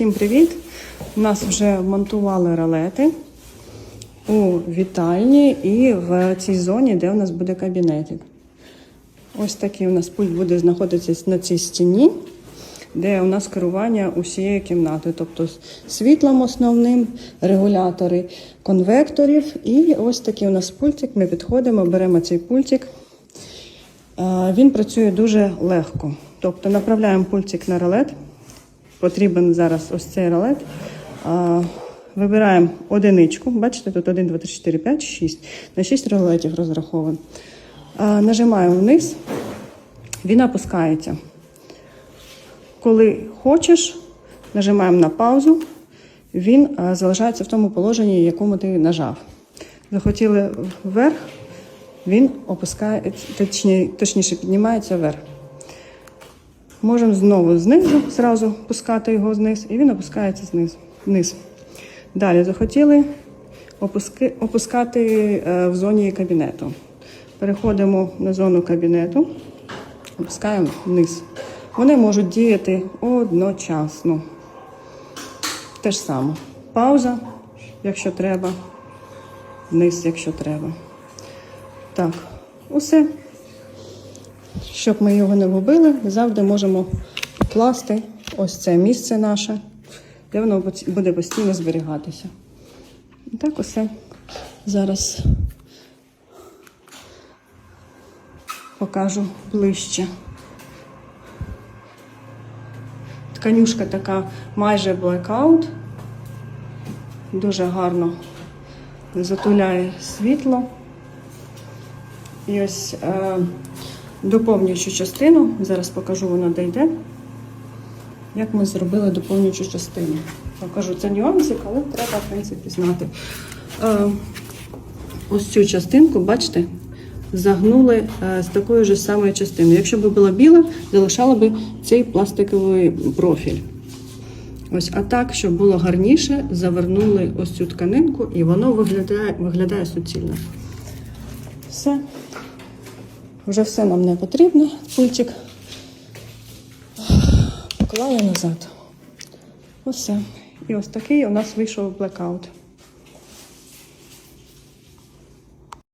Всім привіт! У нас вже монтували ролети у вітальні і в цій зоні, де у нас буде кабінетик. Ось такий у нас пульт буде знаходитися на цій стіні, де у нас керування усією кімнатою, тобто світлом основним, регулятори конвекторів. І ось такий у нас пультик. Ми підходимо, беремо цей пультик. Е, Він працює дуже легко. Тобто направляємо пультик на ролет. Потрібен зараз ось цей ролет. Вибираємо одиничку. Бачите, тут 1, 2, 3, 4, 5, 6. На 6 ролетів розрахований. Е, Нажимаємо вниз, він опускається. Коли хочеш, нажимаємо на паузу, він залишається в тому положенні, якому ти нажав. Захотіли вверх, він опускає, точніше піднімається вверх. Можемо знову знизу зразу пускати його вниз, і він опускається знизу, вниз. Далі захотіли опуски, опускати е, в зоні кабінету. Переходимо на зону кабінету, опускаємо вниз. Вони можуть діяти одночасно. Те ж саме. Пауза, якщо треба, вниз, якщо треба. Так, усе. Щоб ми його не губили, завжди можемо покласти ось це місце наше, де воно буде постійно зберігатися. І так усе. Зараз покажу ближче. Тканюшка така майже blackout. Дуже гарно затуляє світло. І ось е, доповнюючу частину, зараз покажу, вона де йде. Як ми зробили доповнюючу частину. Покажу це нюансик, але треба, в принципі, знати. Е, ось цю частинку, бачите, загнули е, з такої ж самої частини. Якщо б була біла, залишала б цей пластиковий профіль. Ось, а так, щоб було гарніше, завернули ось цю тканинку, і воно виглядає, виглядає суцільно. Все. Вже все нам не потрібно. пульчик поклали назад. Ось все. І ось такий у нас вийшов блекаут.